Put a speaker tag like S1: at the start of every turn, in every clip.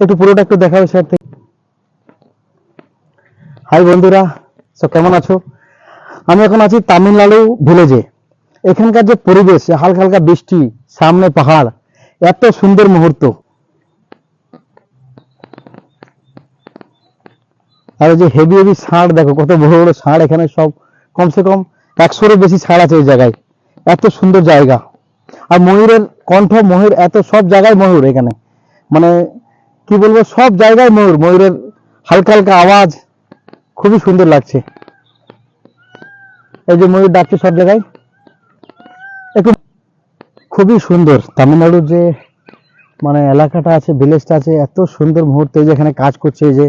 S1: একটু পুরোটা একটু দেখাও স্যার থেকে হাই বন্ধুরা সব কেমন আছো? আমি এখন আছি তামিলনাড়ু ভিলেজে এখানকার যে পরিবেশ হালকা হালকা বৃষ্টি, সামনে পাহাড়, এত সুন্দর মুহূর্ত। আর যে হেভি হেভি ষাঁড়, দেখো কত বড় বড় ষাঁড় এখানে সব, কমসে কম একশোরও বেশি ষাঁড় আছে এই জায়গায়। এত সুন্দর জায়গা। আর ময়ূরের কণ্ঠ, ময়ূর এত, সব জায়গায় ময়ূর এখানে। মানে কি বলব, সব জায়গায় ময়ূর, ময়ূরের হালকা হালকা আওয়াজ খুবই সুন্দর লাগছে। এই যে ময়ূর ডাকছে সব জায়গায়। একটু খুবই সুন্দর। তামিলনাড়ুর যে মানে এলাকাটা আছে ভিলেজটা আছে, এত সুন্দর মুহূর্তে। যে এখানে কাজ করছে, এই যে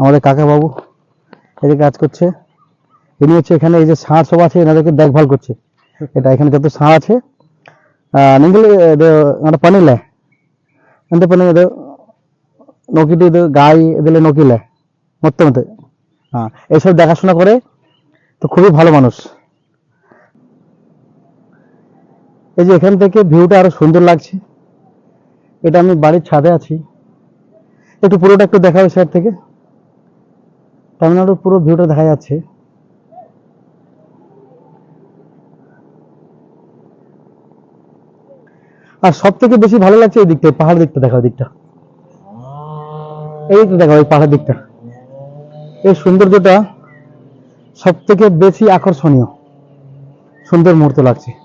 S1: আমাদের কাকাবাবু, এই যে কাজ করছে। ইনি হচ্ছে এখানে এই যে ষাঁড় সব আছে, এনাদেরকে দেখভাল করছে। এটা এখানে যত ষাঁড় আছে நீங்கள் இது அந்த பண்ணல পানি এদের নকিটি গাই এগুলো নকিলে মতো মতো হ্যাঁ এইসব দেখাশোনা করে তো খুবই ভালো মানুষ। এই যে এখান থেকে ভিউটা আরও সুন্দর লাগছে। এটা আমি বাড়ির ছাদে আছি। একটু পুরোটা একটু দেখাবে সাইড থেকে। তামিলনাড়ুর পুরো ভিউটা দেখা যাচ্ছে। আর সব থেকে বেশি ভালো লাগছে এই দিকটা পাহাড় দিকটা দেখো দিকটা। এই তো দেখো, এই পাহাড়ের দিকটা। এই সৌন্দর্যটা সব থেকে বেশি আকর্ষণীয়। সুন্দর মুহূর্ত লাগছে।